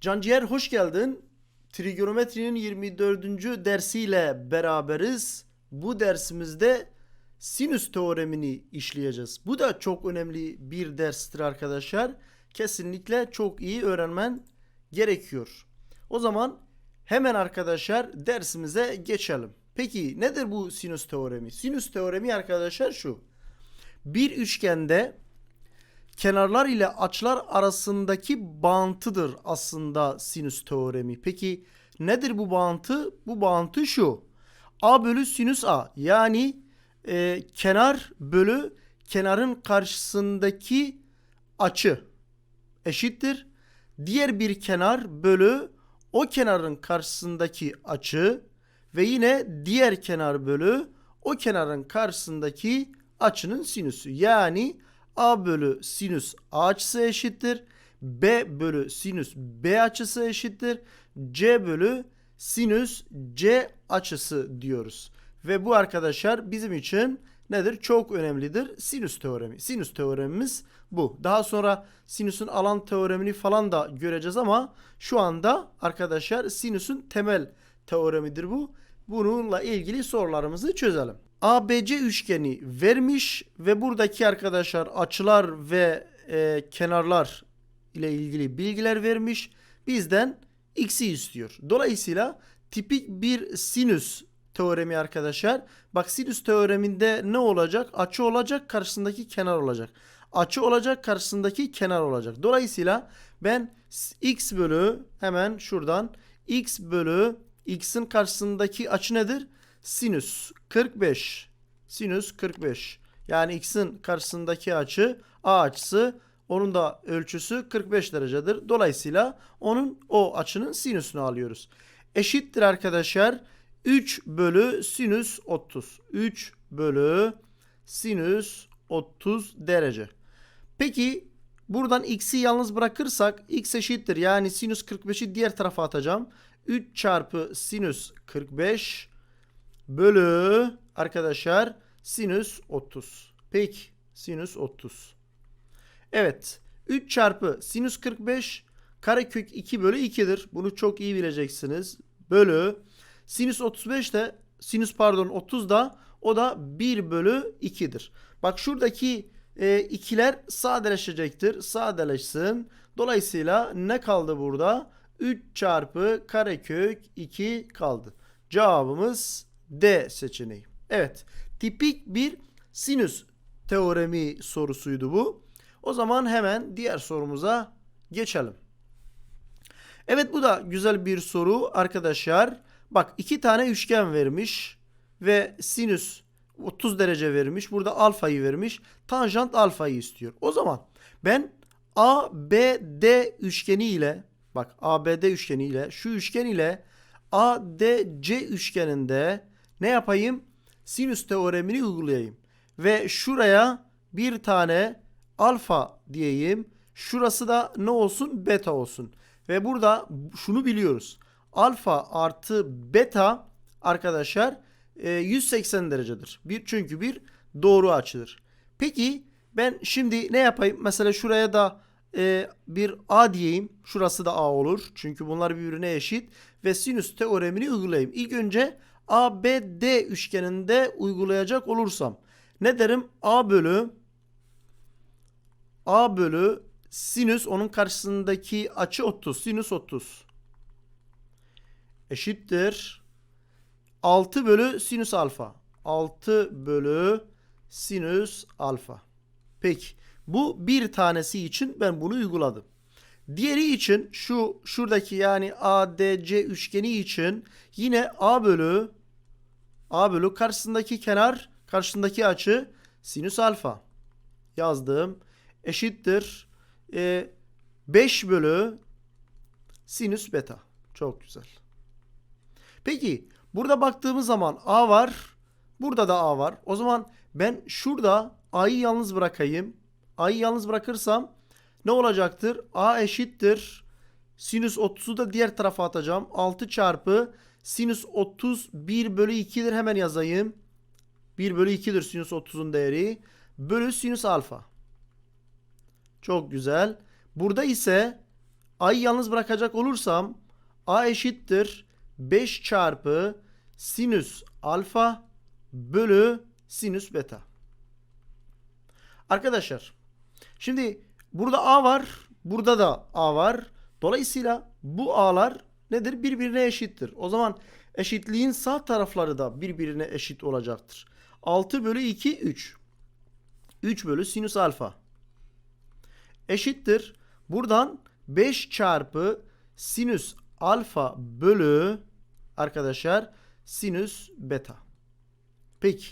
Canciğer hoş geldin. Trigonometrinin 24. dersiyle beraberiz. Bu dersimizde sinüs teoremini işleyeceğiz. Bu da çok önemli bir derstir arkadaşlar. Kesinlikle çok iyi öğrenmen gerekiyor. O zaman hemen arkadaşlar dersimize geçelim. Peki nedir bu sinüs teoremi? Sinüs teoremi arkadaşlar şu. Bir üçgende kenarlar ile açılar arasındaki bağıntıdır aslında sinüs teoremi. Peki nedir bu bağıntı? Bu bağıntı şu. A bölü sinüs A yani e, kenar bölü kenarın karşısındaki açı eşittir. Diğer bir kenar bölü o kenarın karşısındaki açı ve yine diğer kenar bölü o kenarın karşısındaki açının sinüsü. Yani A bölü sinüs A açısı eşittir. B bölü sinüs B açısı eşittir. C bölü sinüs C açısı diyoruz. Ve bu arkadaşlar bizim için nedir? Çok önemlidir. Sinüs teoremi. Sinüs teoremimiz bu. Daha sonra sinüsün alan teoremini falan da göreceğiz ama şu anda arkadaşlar sinüsün temel teoremidir bu. Bununla ilgili sorularımızı çözelim. ABC üçgeni vermiş ve buradaki arkadaşlar açılar ve e, kenarlar ile ilgili bilgiler vermiş. Bizden x'i istiyor. Dolayısıyla tipik bir sinüs teoremi arkadaşlar. Bak sinüs teoreminde ne olacak? Açı olacak, karşısındaki kenar olacak. Açı olacak, karşısındaki kenar olacak. Dolayısıyla ben x bölü hemen şuradan x bölü x'in karşısındaki açı nedir? Sinüs 45. Sinüs 45. Yani x'in karşısındaki açı a açısı onun da ölçüsü 45 derecedir. Dolayısıyla onun o açının sinüsünü alıyoruz. Eşittir arkadaşlar 3 bölü sinüs 30. 3 bölü sinüs 30 derece. Peki buradan x'i yalnız bırakırsak x eşittir. Yani sinüs 45'i diğer tarafa atacağım. 3 çarpı sinüs 45 bölü arkadaşlar sinüs 30. Peki sinüs 30. Evet 3 çarpı sinüs 45 karekök 2 bölü 2'dir. Bunu çok iyi bileceksiniz. Bölü sinüs 35 de sinüs pardon 30 da o da 1 bölü 2'dir. Bak şuradaki e, ikiler sadeleşecektir. Sadeleşsin. Dolayısıyla ne kaldı burada? 3 çarpı karekök 2 kaldı. Cevabımız D seçeneği. Evet. Tipik bir sinüs teoremi sorusuydu bu. O zaman hemen diğer sorumuza geçelim. Evet bu da güzel bir soru arkadaşlar. Bak iki tane üçgen vermiş ve sinüs 30 derece vermiş. Burada alfayı vermiş. Tanjant alfayı istiyor. O zaman ben ABD üçgeni ile bak ABD üçgeni ile şu üçgen ile ADC üçgeninde ne yapayım? Sinüs teoremini uygulayayım. Ve şuraya bir tane alfa diyeyim. Şurası da ne olsun? Beta olsun. Ve burada şunu biliyoruz. Alfa artı beta arkadaşlar e, 180 derecedir. Bir çünkü bir doğru açıdır. Peki ben şimdi ne yapayım? Mesela şuraya da e, bir A diyeyim. Şurası da A olur. Çünkü bunlar birbirine eşit. Ve sinüs teoremini uygulayayım. İlk önce ABD üçgeninde uygulayacak olursam ne derim? A bölü A bölü sinüs onun karşısındaki açı 30. Sinüs 30 eşittir 6 bölü sinüs alfa. 6 bölü sinüs alfa. Peki bu bir tanesi için ben bunu uyguladım. Diğeri için şu şuradaki yani ADC üçgeni için yine A bölü A bölü karşısındaki kenar karşısındaki açı sinüs alfa yazdım. Eşittir e, 5 bölü sinüs beta. Çok güzel. Peki burada baktığımız zaman A var. Burada da A var. O zaman ben şurada A'yı yalnız bırakayım. A'yı yalnız bırakırsam ne olacaktır? A eşittir. Sinüs 30'u da diğer tarafa atacağım. 6 çarpı sinüs 30 1 bölü 2'dir. Hemen yazayım. 1 bölü 2'dir sinüs 30'un değeri. Bölü sinüs alfa. Çok güzel. Burada ise a'yı yalnız bırakacak olursam a eşittir 5 çarpı sinüs alfa bölü sinüs beta. Arkadaşlar şimdi burada a var burada da a var. Dolayısıyla bu a'lar nedir? Birbirine eşittir. O zaman eşitliğin sağ tarafları da birbirine eşit olacaktır. 6 bölü 2 3. 3 bölü sinüs alfa. Eşittir. Buradan 5 çarpı sinüs alfa bölü arkadaşlar sinüs beta. Peki.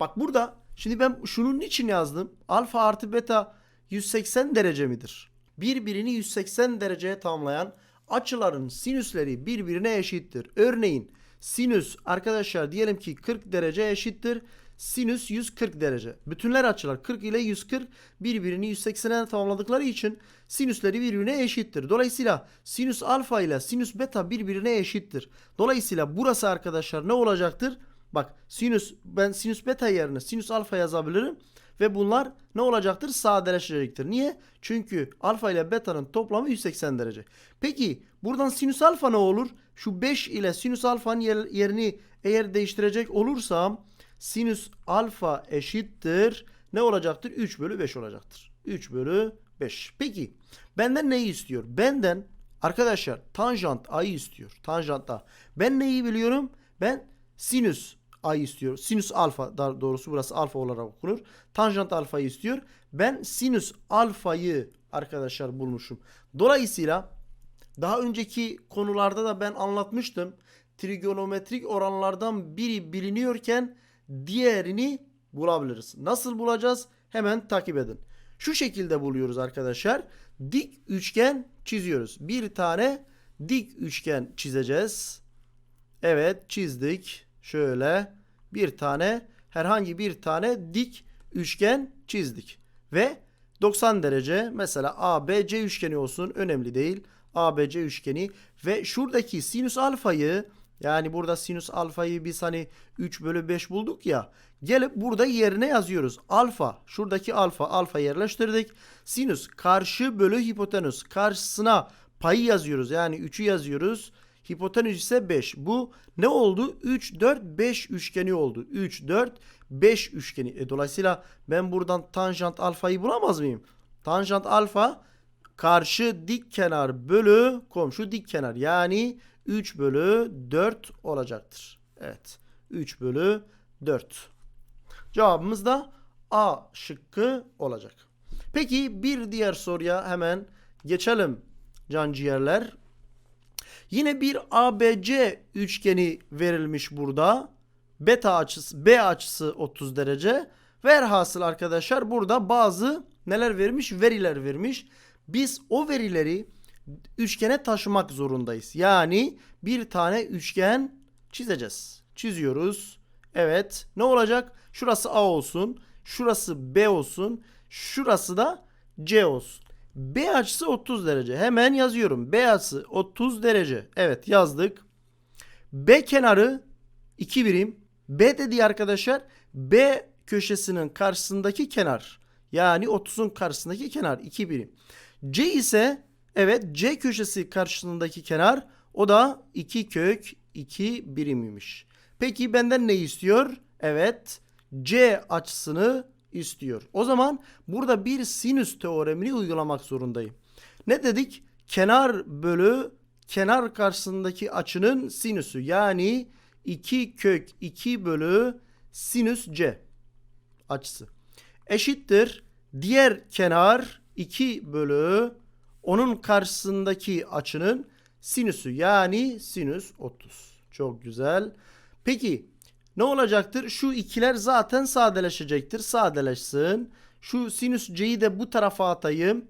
Bak burada şimdi ben şunun için yazdım? Alfa artı beta 180 derece midir? Birbirini 180 dereceye tamamlayan açıların sinüsleri birbirine eşittir. Örneğin sinüs arkadaşlar diyelim ki 40 derece eşittir. Sinüs 140 derece. Bütünler açılar 40 ile 140 birbirini 180'e tamamladıkları için sinüsleri birbirine eşittir. Dolayısıyla sinüs alfa ile sinüs beta birbirine eşittir. Dolayısıyla burası arkadaşlar ne olacaktır? Bak sinüs ben sinüs beta yerine sinüs alfa yazabilirim. Ve bunlar ne olacaktır? Sadeleşecektir. Niye? Çünkü alfa ile beta'nın toplamı 180 derece. Peki buradan sinüs alfa ne olur? Şu 5 ile sinüs alfanın yer- yerini eğer değiştirecek olursam sinüs alfa eşittir. Ne olacaktır? 3 bölü 5 olacaktır. 3 bölü 5. Peki benden neyi istiyor? Benden arkadaşlar tanjant a'yı istiyor. Tanjant a. Ben neyi biliyorum? Ben sinüs a'yı istiyor. Sinüs alfa daha doğrusu burası alfa olarak okunur. Tanjant alfayı istiyor. Ben sinüs alfayı arkadaşlar bulmuşum. Dolayısıyla daha önceki konularda da ben anlatmıştım. Trigonometrik oranlardan biri biliniyorken diğerini bulabiliriz. Nasıl bulacağız? Hemen takip edin. Şu şekilde buluyoruz arkadaşlar. Dik üçgen çiziyoruz. Bir tane dik üçgen çizeceğiz. Evet çizdik. Şöyle bir tane herhangi bir tane dik üçgen çizdik. Ve 90 derece mesela ABC üçgeni olsun önemli değil. ABC üçgeni ve şuradaki sinüs alfayı yani burada sinüs alfayı biz hani 3 bölü 5 bulduk ya. Gelip burada yerine yazıyoruz. Alfa şuradaki alfa alfa yerleştirdik. Sinüs karşı bölü hipotenüs karşısına payı yazıyoruz. Yani 3'ü yazıyoruz. Hipotenüs ise 5. Bu ne oldu? 3, 4, 5 üçgeni oldu. 3, 4, 5 üçgeni. E, dolayısıyla ben buradan tanjant alfayı bulamaz mıyım? Tanjant alfa karşı dik kenar bölü komşu dik kenar. Yani 3 bölü 4 olacaktır. Evet. 3 bölü 4. Cevabımız da A şıkkı olacak. Peki bir diğer soruya hemen geçelim canciğerler. Yine bir ABC üçgeni verilmiş burada. Beta açısı B açısı 30 derece. Velhasıl arkadaşlar burada bazı neler vermiş? Veriler vermiş. Biz o verileri üçgene taşımak zorundayız. Yani bir tane üçgen çizeceğiz. Çiziyoruz. Evet. Ne olacak? Şurası A olsun. Şurası B olsun. Şurası da C olsun. B açısı 30 derece. Hemen yazıyorum. B açısı 30 derece. Evet yazdık. B kenarı 2 birim. B dediği arkadaşlar B köşesinin karşısındaki kenar. Yani 30'un karşısındaki kenar 2 birim. C ise evet C köşesi karşısındaki kenar o da 2 kök 2 birimiymiş. Peki benden ne istiyor? Evet C açısını istiyor. O zaman burada bir sinüs teoremini uygulamak zorundayım. Ne dedik? Kenar bölü kenar karşısındaki açının sinüsü. Yani 2 kök 2 bölü sinüs C açısı. Eşittir. Diğer kenar 2 bölü onun karşısındaki açının sinüsü. Yani sinüs 30. Çok güzel. Peki ne olacaktır? Şu ikiler zaten sadeleşecektir. Sadeleşsin. Şu sinüs c'yi de bu tarafa atayım.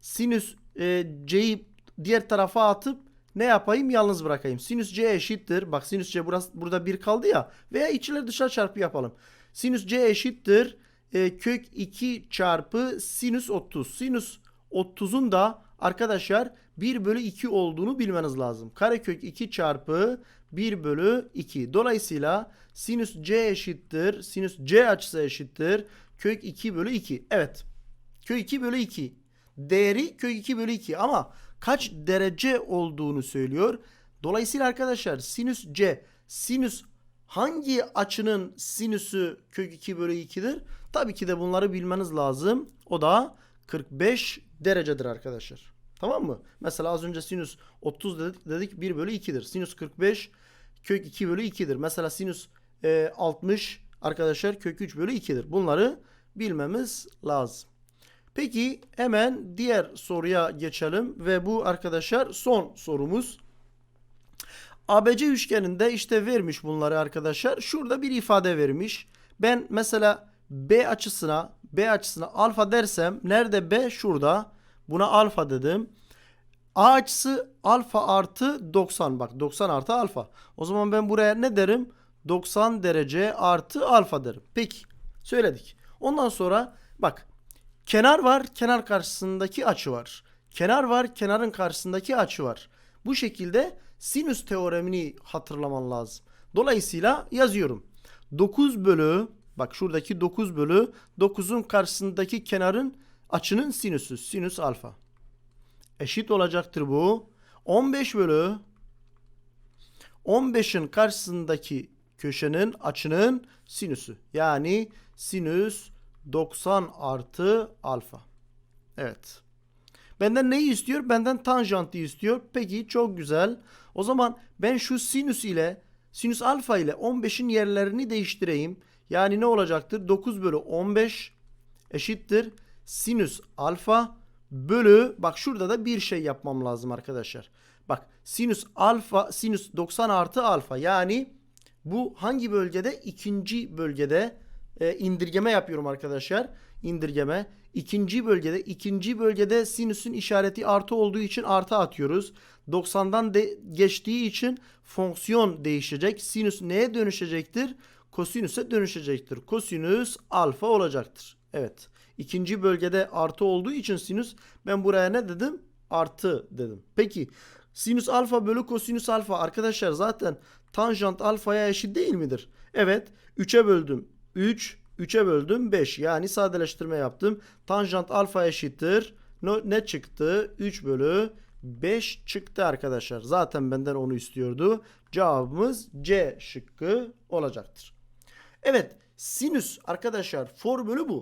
Sinüs e, c'yi diğer tarafa atıp ne yapayım? Yalnız bırakayım. Sinüs c eşittir. Bak sinüs c burası, burada bir kaldı ya. Veya içler dışa çarpı yapalım. Sinüs c eşittir. E, kök 2 çarpı sinüs 30. Sinüs 30'un da arkadaşlar 1 bölü 2 olduğunu bilmeniz lazım. Karekök 2 çarpı 1 bölü 2. Dolayısıyla sinüs c eşittir. Sinüs c açısı eşittir. Kök 2 bölü 2. Evet. Kök 2 bölü 2. Değeri kök 2 bölü 2 ama kaç derece olduğunu söylüyor. Dolayısıyla arkadaşlar sinüs C sinüs hangi açının sinüsü kök 2 bölü 2'dir? Tabii ki de bunları bilmeniz lazım. O da 45 derecedir arkadaşlar. Tamam mı? Mesela az önce sinüs 30 dedik, dedik 1 bölü 2'dir. Sinüs 45 kök 2 bölü 2'dir. Mesela sinüs e, 60 arkadaşlar kök 3 bölü 2'dir. Bunları bilmemiz lazım. Peki hemen diğer soruya geçelim ve bu arkadaşlar son sorumuz. ABC üçgeninde işte vermiş bunları arkadaşlar. Şurada bir ifade vermiş. Ben mesela B açısına B açısına alfa dersem nerede B? Şurada. Buna alfa dedim. A açısı alfa artı 90. Bak 90 artı alfa. O zaman ben buraya ne derim? 90 derece artı alfa derim. Peki söyledik. Ondan sonra bak kenar var kenar karşısındaki açı var. Kenar var kenarın karşısındaki açı var. Bu şekilde sinüs teoremini hatırlaman lazım. Dolayısıyla yazıyorum. 9 bölü bak şuradaki 9 bölü 9'un karşısındaki kenarın açının sinüsü. Sinüs alfa. Eşit olacaktır bu. 15 bölü 15'in karşısındaki köşenin açının sinüsü. Yani sinüs 90 artı alfa. Evet. Benden neyi istiyor? Benden tanjantı istiyor. Peki çok güzel. O zaman ben şu sinüs ile sinüs alfa ile 15'in yerlerini değiştireyim. Yani ne olacaktır? 9 bölü 15 eşittir. Sinüs alfa bölü bak şurada da bir şey yapmam lazım arkadaşlar. Bak sinüs alfa sinüs 90 artı alfa yani bu hangi bölgede? İkinci bölgede e, indirgeme yapıyorum arkadaşlar. İndirgeme. İkinci bölgede ikinci bölgede sinüsün işareti artı olduğu için artı atıyoruz. 90'dan de geçtiği için fonksiyon değişecek. Sinüs neye dönüşecektir? Kosinüse dönüşecektir. Kosinüs alfa olacaktır. Evet. İkinci bölgede artı olduğu için sinüs ben buraya ne dedim? Artı dedim. Peki sinüs alfa bölü kosinüs alfa arkadaşlar zaten tanjant alfaya eşit değil midir? Evet. 3'e böldüm. 3 3'e böldüm 5. Yani sadeleştirme yaptım. Tanjant alfa eşittir. Ne, çıktı? 3 bölü 5 çıktı arkadaşlar. Zaten benden onu istiyordu. Cevabımız C şıkkı olacaktır. Evet sinüs arkadaşlar formülü bu.